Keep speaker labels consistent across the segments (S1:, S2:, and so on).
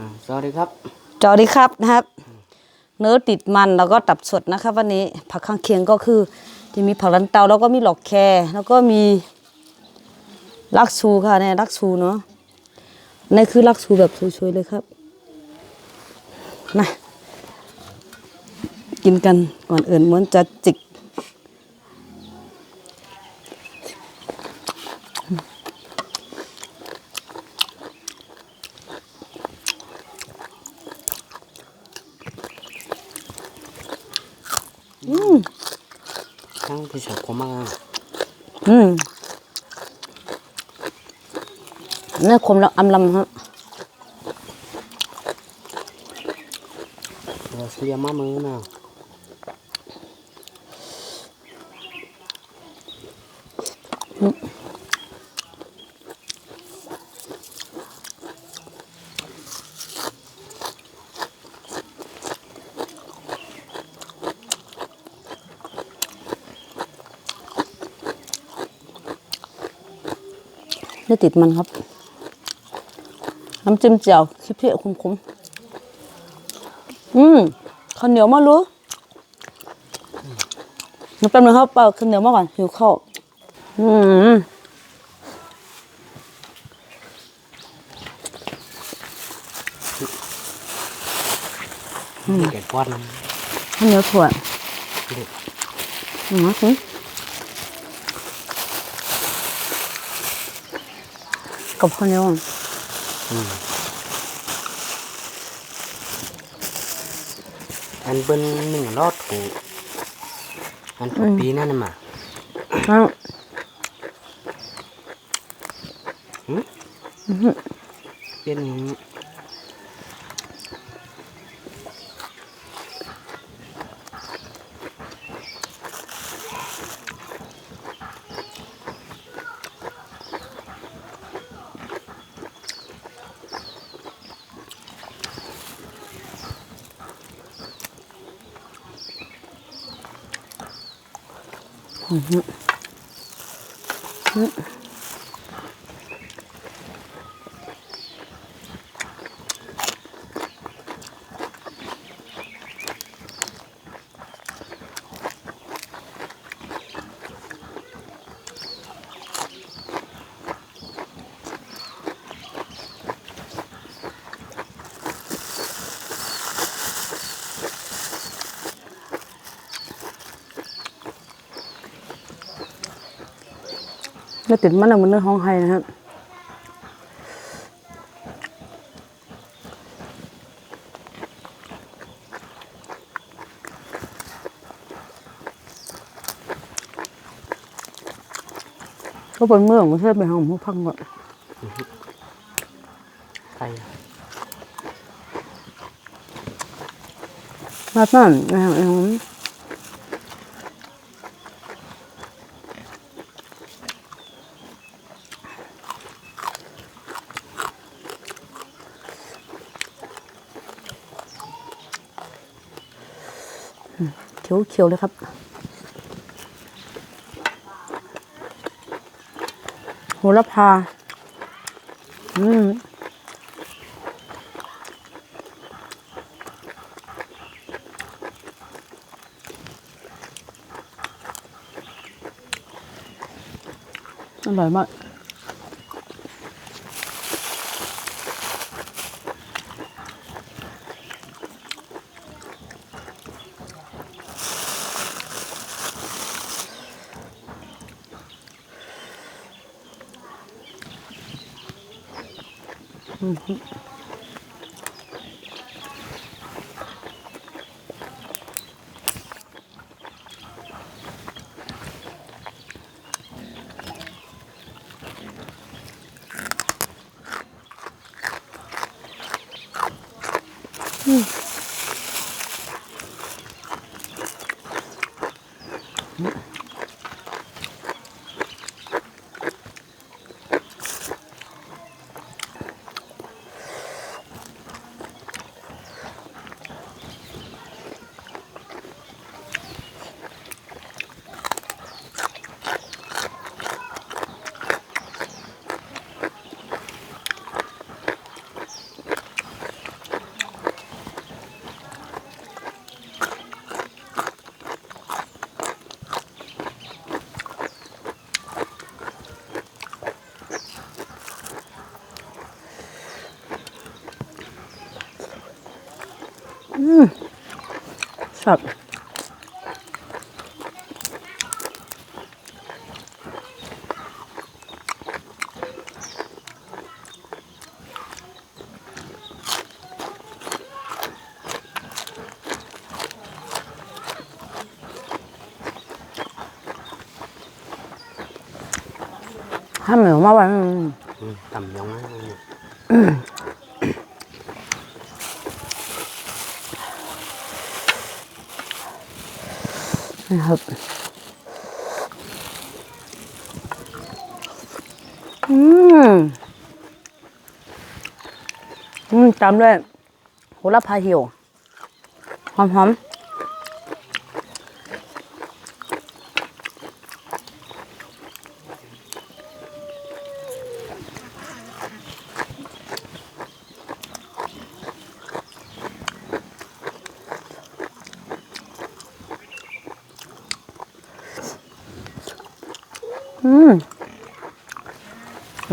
S1: อ่าสวัสดีครับ
S2: จอดีครับนะครับ เนื้อติดมันแล้วก็ตับสดนะครับ วันนี้ผักข้างเคียงก็คือจะมีผักลันเตาแล้วก็มีหลอกแครแล้วก็มีลักซูค่ะเนี่ยลักซูเนาะนี่คือลักซูแบบสวยๆเลยครับมากินกันก่อนอื่นเหมือนจะจิก
S1: ทั้งผู้ชายคมมาก
S2: อืมนี่คมแล้วอำลำฮะ
S1: เราเสียมามือนะ
S2: นี่ติดมันครับ น้ำจิ้มเจียวคิเพี้ยคมๆอืมข้าวเหนียวมารู้หนูแป๊บนึงครับเปล่าข้าวเหนียวมาก่อนหิวข้าวอืม
S1: เก็บวัน
S2: ข้าวเหนียวถั่ว
S1: เด็ก
S2: อืม กับข้าวเหนียว
S1: อันเบิ้ลหนึ่งรอดถูกอันถูกปีนั่นน่ะมา
S2: อ้าว
S1: เป็นอย่างนี้ อือฮึ
S2: นี่ติดมันอะเหมันเนื้อห้องไห้นะครับก็เป็นเมืองไม่ใช่เป็นห้องผู้พังก่อน
S1: ใครอะ
S2: มาตั้งนะครับ เขียวเขียวๆเลยครับโหระพา อืมอร่อยมาก สับถ้าเหมือนว่าวัน
S1: อืมต่ำลงนะ นะ
S2: ครับอืมอืมจำด้วยโหระพาเหี่ยว หอมๆอืม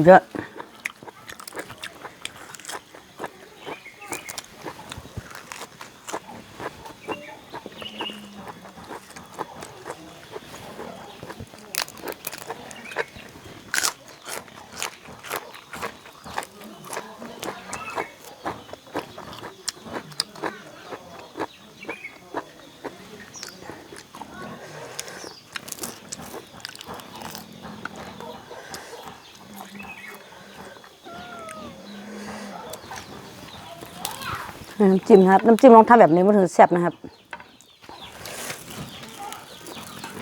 S2: เยอะ น้ำจิ้มครับ น้ำจิ้มลองทำแบบนี้มันถึงแซ่บนะครับ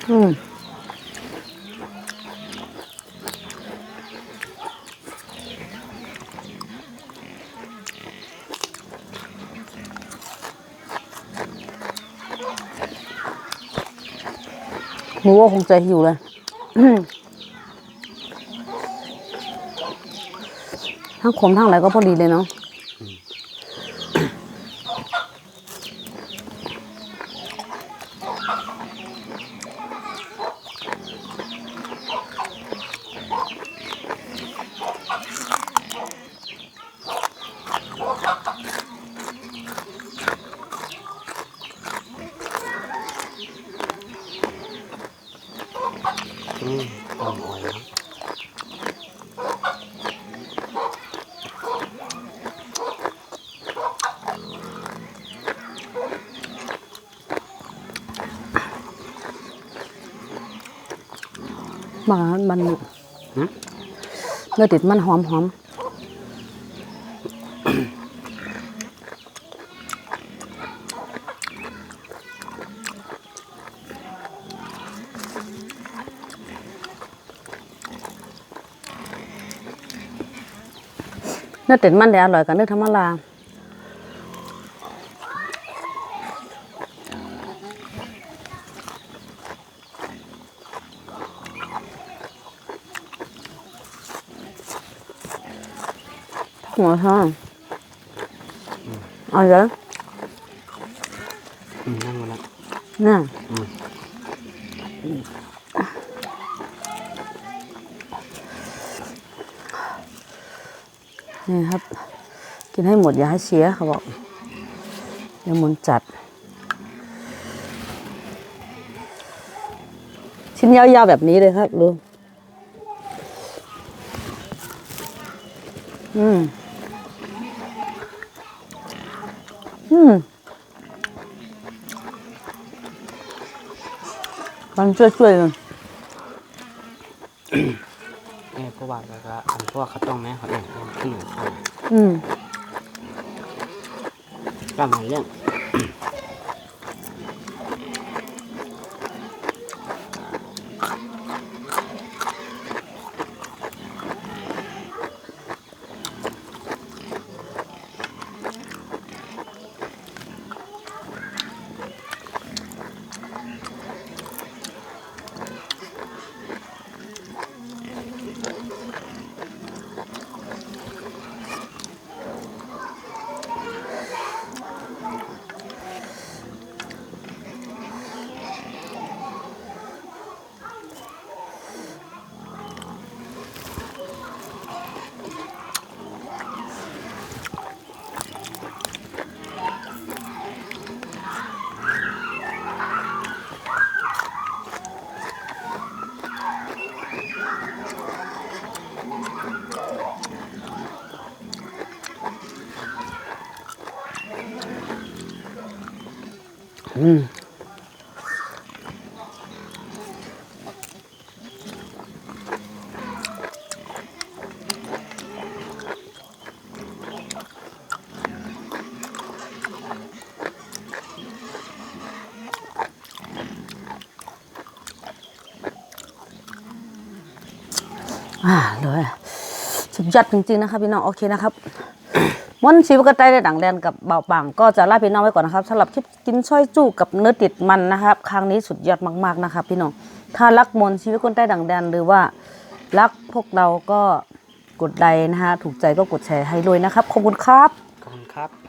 S2: อืมหนูว่าคงจะหิวเลยทั้งขมทั้งอะไรก็พอดีเลยเนาะ
S1: มัน
S2: มัน
S1: หึ
S2: เนื้อติดมันหอมหอมเนื้อติดมันเดี๋ยวอร่อยกับเนื้อธรรมดา หัวช่างเอาเยอะ
S1: อืมนั่งมาแล้ว
S2: น่ะ
S1: อืม
S2: นี่ครับ กินให้หมดอย่าให้เสียเขาบอกเดี๋ยวหมุนจัด ชิ้นยาวๆแบบนี้เลยครับลุงอืม อื มมันช่วยๆเลย
S1: เอ้ยเพราะว่าแล้วก็อันพวกเขาต้องแม่เขาเองขึ้นหนึ่งคน
S2: อืม
S1: ก็มาเรื่อง อืม
S2: อ่าเลย สุดยอดจริงๆนะครับพี่น้องโอเคนะครับม้วนชีวกระไตได้ดังแดนกับเบาปังก็จะลาพี่น้องไว้ก่อนนะครับสำหรับคลิปกินช้อยจู้กับเนื้อติดมันนะครับ ครั้งนี้สุดยอดมากๆนะครับพี่น้องถ้ารักมนชีวิตคนใต้ดังแดนหรือว่ารักพวกเราก็กดไลค์นะฮะถูกใจก็กดแชร์ให้เลยนะครับขอบคุณครับ
S1: ขอบคุณครับ